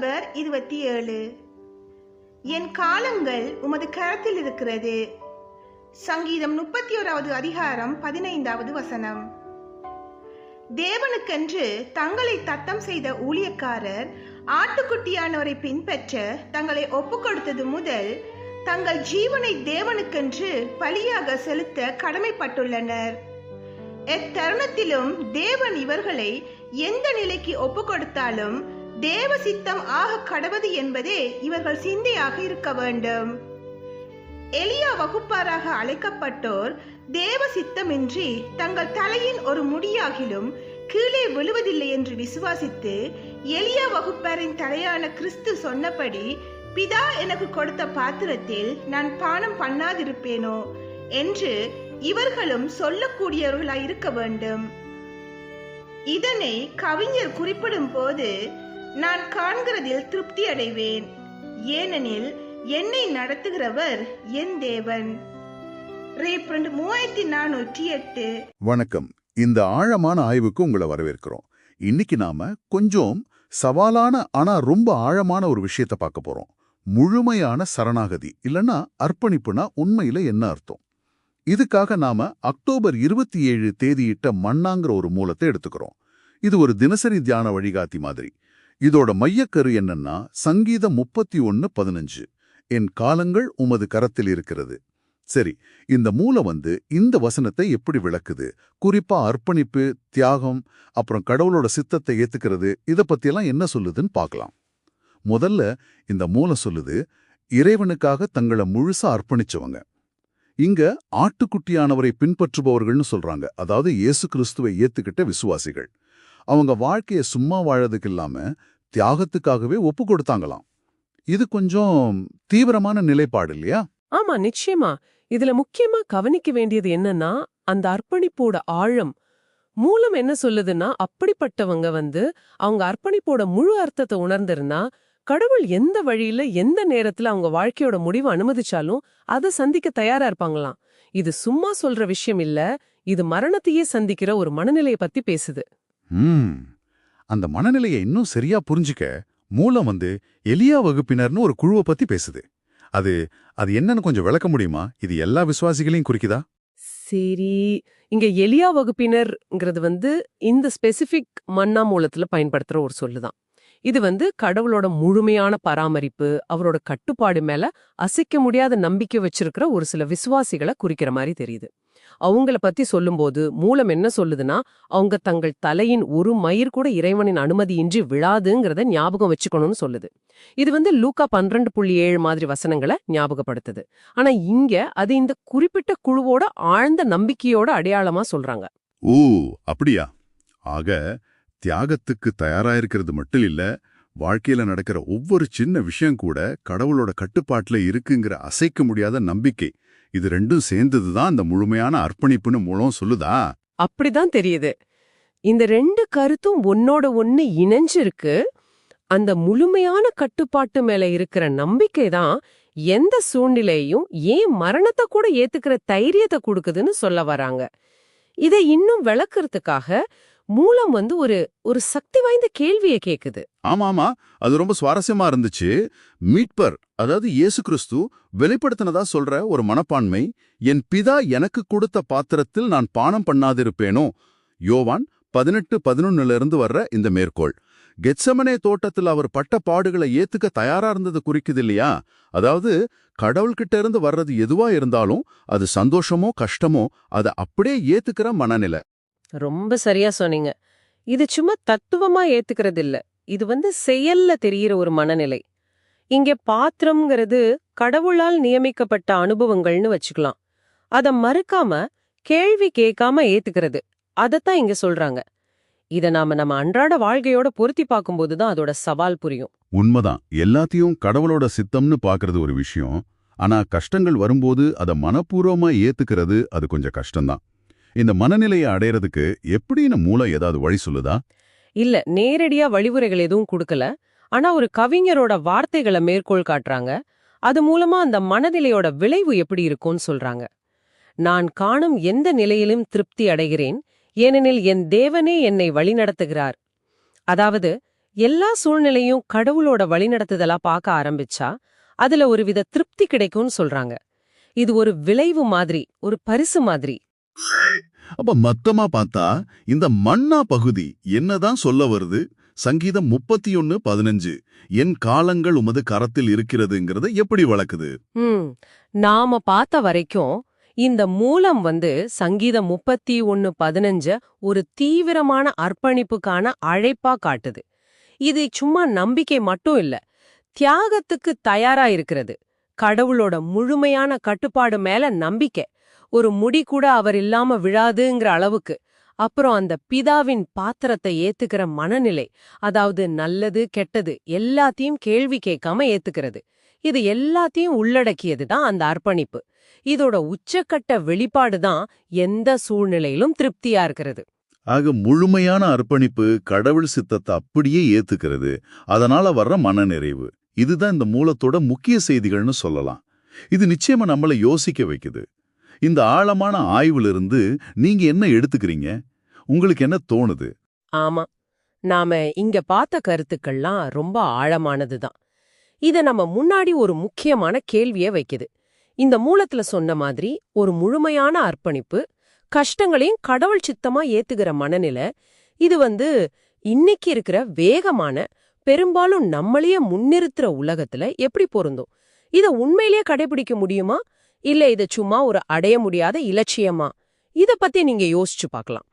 October இருபத்தி ஏழு. என் காலங்கள் உமது கரத்தில் இருக்கிறது. சங்கீதம் முப்பத்தி ஓராவது அதிகாரம் பதினைந்தாவது வசனம். தேவனுக்கென்று தங்களை தத்தம் செய்த ஊழியக்காரர் ஆட்டுக்குட்டியானவரை பின்பற்ற தங்களை ஒப்புக்கொடுத்தது முதல் தங்கள் ஜீவனை தேவனுக்கென்று பலியாக செலுத்த கடமைப்பட்டுள்ளனர். எத்தருணத்திலும் தேவன் இவர்களை எந்த நிலைக்கு ஒப்பு கொடுத்தாலும் தேவ சித்தம் ஆக கடவது என்பதே இவர்கள் சிந்தையாக இருக்க வேண்டும். எளியா வகுப்பாராக அழைக்கப்பட்டோர் தேவ சித்தமின்றி தங்கள் தலையின் ஒரு முடியாகிலும் கீழே விழுவதில்லை என்று விசுவாசித்து எளியா வகுப்பாரின் தலையான கிறிஸ்து சொன்னபடி பிதா எனக்கு கொடுத்த பாத்திரத்தில் நான் பானம் பண்ணாதிருப்பேனோ? என்று இவர்களும் சொல்லக்கூடியவர்களாய் இருக்க வேண்டும். இதனை கவிஞர் குறிப்பிடும் போது நான் காண்கிறதில் திருப்தி அடைவேன். ஏனெனில் என்னை நடத்துகிறவர் என் தேவன். மூவாயிரத்தி நானூற்றி எட்டு. வணக்கம். இந்த ஆழமான ஆய்வுக்கு உங்களை வரவேற்கிறோம். இன்னைக்கு நாம கொஞ்சம் சவாலான ஆனா ரொம்ப ஆழமான ஒரு விஷயத்த பார்க்க போறோம். முழுமையான சரணாகதி இல்லனா அர்ப்பணிப்புனா உண்மையில என்ன அர்த்தம்? இதுக்காக நாம அக்டோபர் இருபத்தி ஏழு தேதியிட்ட மண்ணாங்கிற ஒரு மூலத்தை எடுத்துக்கிறோம். இது ஒரு தினசரி தியான வழிகாட்டி மாதிரி. இதோட மையக்கரு என்னன்னா சங்கீதம் முப்பத்தி ஒன்னு பதினஞ்சு. என் காலங்கள் உமது கரத்தில் இருக்கிறது. சரி இந்த மூலம் வந்து இந்த வசனத்தை எப்படி விளக்குது? குறிப்பா அர்ப்பணிப்பு தியாகம் அப்புறம் கடவுளோட சித்தத்தை ஏத்துக்கிறது இத பத்தியெல்லாம் என்ன சொல்லுதுன்னு பார்க்கலாம். முதல்ல இந்த மூலம் சொல்லுது இறைவனுக்காக தங்களை முழுசா அர்ப்பணிச்சவங்க. இங்க ஆட்டுக்குட்டியானவரை பின்பற்றுபவர்கள்னு சொல்றாங்க. அதாவது இயேசு கிறிஸ்துவை ஏத்துக்கிட்ட விசுவாசிகள். அவங்க வாழ்க்கைய சும்மா வாழறதுக்கு இல்லாம தியாகத்துக்காகவே ஒப்பு கொடுத்தாங்களாம். இது கொஞ்சம் தீவிரமான நிலைப்பாடு இல்லையா? ஆமா நிச்சயமா. இதுல முக்கியமா கவனிக்க வேண்டியது என்னன்னா அந்த அர்ப்பணிப்போட ஆழம். மூலம் என்ன சொல்லுதுன்னா அப்படிப்பட்டவங்க வந்து அவங்க அர்ப்பணிப்போட முழு அர்த்தத்தை உணர்ந்திருந்தா கடவுள் எந்த வழியில எந்த நேரத்துல அவங்க வாழ்க்கையோட முடிவு அனுமதிச்சாலும் அதை சந்திக்க தயாரா இருப்பாங்களாம். இது சும்மா சொல்ற விஷயம் இல்ல இது மரணத்தையே சந்திக்கிற ஒரு மனநிலைய பத்தி பேசுது. ம். அந்த மனநிலையை இன்னும் சரியா புரிஞ்சுக்க மூலம் வந்து எலியா வகுப்பினர்னு ஒரு குழுவை பத்தி பேசுது. அது அது என்னன்னு கொஞ்சம் விளக்க முடியுமா? இது எல்லா விசுவாசிகளையும் குறிக்குதா? சரி. இங்க எளியா வகுப்பினர்ங்கிறது வந்து இந்த ஸ்பெசிபிக் மன்னா மூலத்துல பயன்படுத்துற ஒரு சொல்லுதான். இது வந்து கடவுளோட முழுமையான பராமரிப்பு அவரோட கட்டுப்பாடு மேல அசைக்க முடியாத நம்பிக்கை வச்சிருக்கிற ஒரு சில விசுவாசிகளை குறிக்கிற மாதிரி தெரியுது. அவங்கள பத்தி சொல்லும்போது மூலம் என்ன சொல்லுதுன்னா அவங்க தங்கள் தலையின் ஒரு மயிர் கூட இறைவனின் அனுமதியின்றி விழாதுங்கிறத ஞாபகம் வச்சுக்கணும்னு சொல்லுது. இது வந்து லூக்கா பன்னிரண்டு புள்ளி ஏழு மாதிரி வசனங்களை ஞாபகப்படுத்துது. ஆனா இங்க அது இந்த குறிப்பிட்ட குழுவோட ஆழ்ந்த நம்பிக்கையோட அடையாளமா சொல்றாங்க. ஓ அப்படியா? ஆக தியாகத்துக்கு தயாராயிருக்கிறது மட்டும் இல்ல வாழ்க்கையில நடக்கிற ஒவ்வொரு சின்ன விஷயம் கூட கடவுளோட கட்டுப்பாட்டுல இருக்குங்கிற அசைக்க முடியாத நம்பிக்கை இது ரெண்டும் சேர்ந்ததுதான் அந்த முழுமையான அர்ப்பணிப்புன்னு மூலம் சொல்லுதா? அப்படிதான் தெரியுது. இந்த ரெண்டு கருத்தும் ஒன்னோட ஒன்னு இணைஞ்சிருக்கு. அந்த முழுமையான கட்டுப்பாட்டு மேல இருக்கிற நம்பிக்கை தான் எந்த சூழ்நிலையும் ஏன் மரணத்தை கூட ஏத்துக்கிற தைரியத்தை கொடுக்குதுன்னு சொல்ல வராங்க. இதை இன்னும் விளக்குறதுக்காக மூலம் வந்து ஒரு ஒரு சக்தி வாய்ந்த கேள்வியை கேக்குது. ஆமாமா அது ரொம்ப சுவாரஸ்யமா இருந்துச்சு. மீட்பர் அதாவது இயேசு கிறிஸ்து வெளிப்படுத்தினதா சொல்ற ஒரு மனப்பான்மை என் பிதா எனக்கு கொடுத்த பாத்திரத்தில் நான் பானம் பண்ணாதிருப்பேனோ? யோவான் பதினெட்டு பதினொன்னுல இருந்து வர்ற இந்த மேற்கோள். கெட்சமனே தோட்டத்தில் அவர் பட்ட பாடுகளை ஏத்துக்க தயாரா இருந்தது குறிக்குது இல்லையா? அதாவது கடவுள்கிட்ட இருந்து வர்றது எதுவா இருந்தாலும் அது சந்தோஷமோ கஷ்டமோ அதை அப்படியே ஏத்துக்கிற மனநிலை. ரொம்ப சரியா சொன்னீங்க. இது சும்மா தத்துவமா ஏத்துக்கிறது இல்ல இது வந்து செயல்ல தெரியிற ஒரு மனநிலை. இங்க பாத்திரம்ங்கிறது கடவுளால் நியமிக்கப்பட்ட அனுபவங்கள்னு வச்சுக்கலாம். அத மறுக்காம கேள்வி கேட்காம ஏத்துக்கிறது. அதத்தான் இங்க சொல்றாங்க. இத நாம நம்ம அன்றாட வாழ்க்கையோட பொருத்தி பார்க்கும்போது தான் அதோட சவால் புரியும். உண்மைதான். எல்லாத்தையும் கடவுளோட சித்தம்னு பாக்குறது ஒரு விஷயம். ஆனா கஷ்டங்கள் வரும்போது அதை மனப்பூர்வமா ஏத்துக்கிறது அது கொஞ்சம் கஷ்டம்தான். இந்த மனநிலையை அடையறதுக்கு எப்படின்னு மூலம் ஏதாவது வழி சொல்லுதா? இல்ல நேரடியா வழிமுறைகள் எதுவும் கொடுக்கல. ஆனா ஒரு கவிஞரோட வார்த்தைகளை மேற்கோள் காட்டுறாங்க. அது மூலமா அந்த மனநிலையோட விளைவு எப்படி இருக்கும்னு சொல்றாங்க. நான் காணும் எந்த நிலையிலும் திருப்தி அடைகிறேன். ஏனெனில் என் தேவனே என்னை வழிநடத்துகிறார். அதாவது எல்லா சூழ்நிலையும் கடவுளோட வழிநடத்துதலா பார்க்க ஆரம்பிச்சா அதுல ஒரு வித திருப்தி கிடைக்கும்னு சொல்றாங்க. இது ஒரு விளைவு மாதிரி ஒரு பரிசு மாதிரி. அப்ப மொத்தமா பார்த்தா இந்த மன்னா பகுதி என்னதான் சொல்ல வருது? சங்கீதம் முப்பத்தி ஒன்னு பதினஞ்சு. என் காலங்கள் உமது கரத்தில் இருக்கிறதுங்கிறத எப்படி வளக்குது? நாம பார்த்த வரைக்கும் இந்த மூலம் வந்து சங்கீதம் முப்பத்தி ஒன்னு பதினஞ்ச ஒரு தீவிரமான அர்ப்பணிப்புக்கான அழைப்பா காட்டுது. இது சும்மா நம்பிக்கை மட்டும் இல்ல தியாகத்துக்கு தயாரா இருக்கிறது. கடவுளோட முழுமையான கட்டுப்பாடு மேல நம்பிக்கை. ஒரு முடி கூட அவர் இல்லாம விழாதுங்கிற அளவுக்கு. அப்புறம் அந்த பிதாவின் பாத்திரத்தை ஏத்துக்கிற மனநிலை அதாவது நல்லது கெட்டது எல்லாத்தையும் கேள்வி கேட்காம ஏத்துக்கிறது. இது எல்லாத்தையும் உள்ளடக்கியது தான் அந்த அர்ப்பணிப்பு. இதோட உச்சக்கட்ட வெளிப்பாடு தான் எந்த சூழ்நிலையிலும் திருப்தியா இருக்கிறது. ஆக முழுமையான அர்ப்பணிப்பு கடவுள் சித்தத்தை அப்படியே ஏத்துக்கிறது. அதனால வர்ற மனநிறைவு. இதுதான் இந்த மூலத்தோட முக்கிய செய்திகள்னு சொல்லலாம். இது நிச்சயமா நம்மள யோசிக்க வைக்குது. இந்த ஆழமான ஆய்விலிருந்து நீங்க என்ன எடுத்துக்கிறீங்க? உங்களுக்கு என்ன தோணுது? ஆமா. நாம இங்க பார்த்த கருத்துக்கள்லாம் ரொம்ப ஆழமானதுதான். இத நம்ம முன்னாடி ஒரு முக்கியமான கேள்விய வைக்குது. இந்த மூலத்துல சொன்ன மாதிரி ஒரு முழுமையான அர்ப்பணிப்பு கஷ்டங்களையும் கடவுள் சித்தமா ஏத்துகிற மனநிலை இது வந்து இன்னைக்கு இருக்கிற வேகமான பெரும்பாலும் நம்மளையே முன்னிறுத்துற உலகத்துல எப்படி பொருந்தும்? இத உண்மையிலேயே கடைபிடிக்க முடியுமா? இல்ல இது சும்மா ஒரு அடைய முடியாத இலட்சியமா? இத பத்தி நீங்க யோசிச்சு பார்க்கலாம்